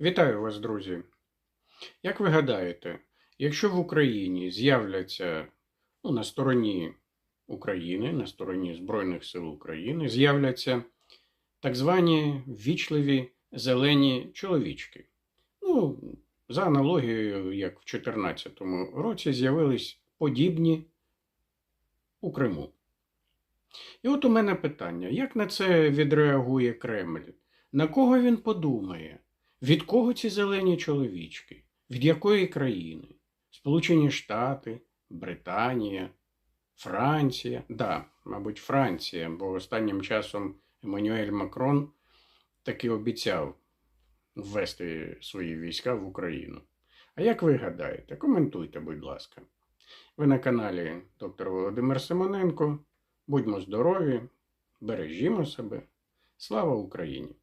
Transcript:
Вітаю вас, друзі. Як ви гадаєте, якщо в Україні з'являться ну, на стороні України, на стороні Збройних сил України, з'являться так звані ввічливі зелені чоловічки. Ну, за аналогією, як в 2014 році з'явились подібні у Криму. І от у мене питання: як на це відреагує Кремль? На кого він подумає? Від кого ці зелені чоловічки? Від якої країни? Сполучені Штати, Британія, Франція. Да, мабуть, Франція, бо останнім часом Еммануель Макрон таки обіцяв ввести свої війська в Україну. А як ви гадаєте? Коментуйте, будь ласка. Ви на каналі доктор Володимир Симоненко. Будьмо здорові, бережімо себе. Слава Україні!